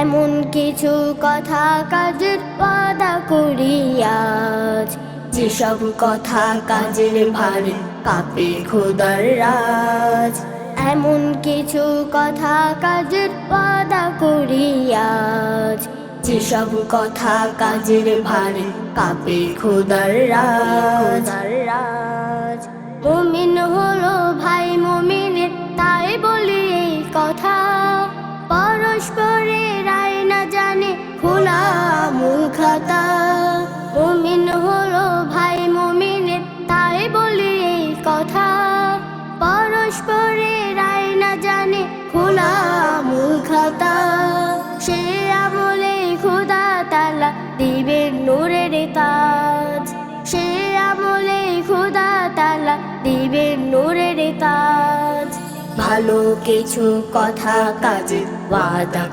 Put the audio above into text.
এমন কিছু কথা কাজের পাদা করি আজ। যেসব কথা কাজের ভারে কাপে খোদার রাজ। এমন কিছু কথা কাজের পাদা করি আজ। যেসব কথা কাজের ভারে কাপে খোদার রাজ। রাজ মুমিন হলো ভাই মুমিনের, তাই বলি কথা। পরস্পরে খাতা মুমিন হলো ভাই মুমিনের, তাই বলি এই কথা। পরস্পরে রায় না জানে খোলা মূল খাতা। সে আমলে খুদা তালা দিবে নূরের তাজ। সে আমলে খুদা তালা দিবে নূরের তাজ। ভালো কিছু কথা কাজে ওয়াদা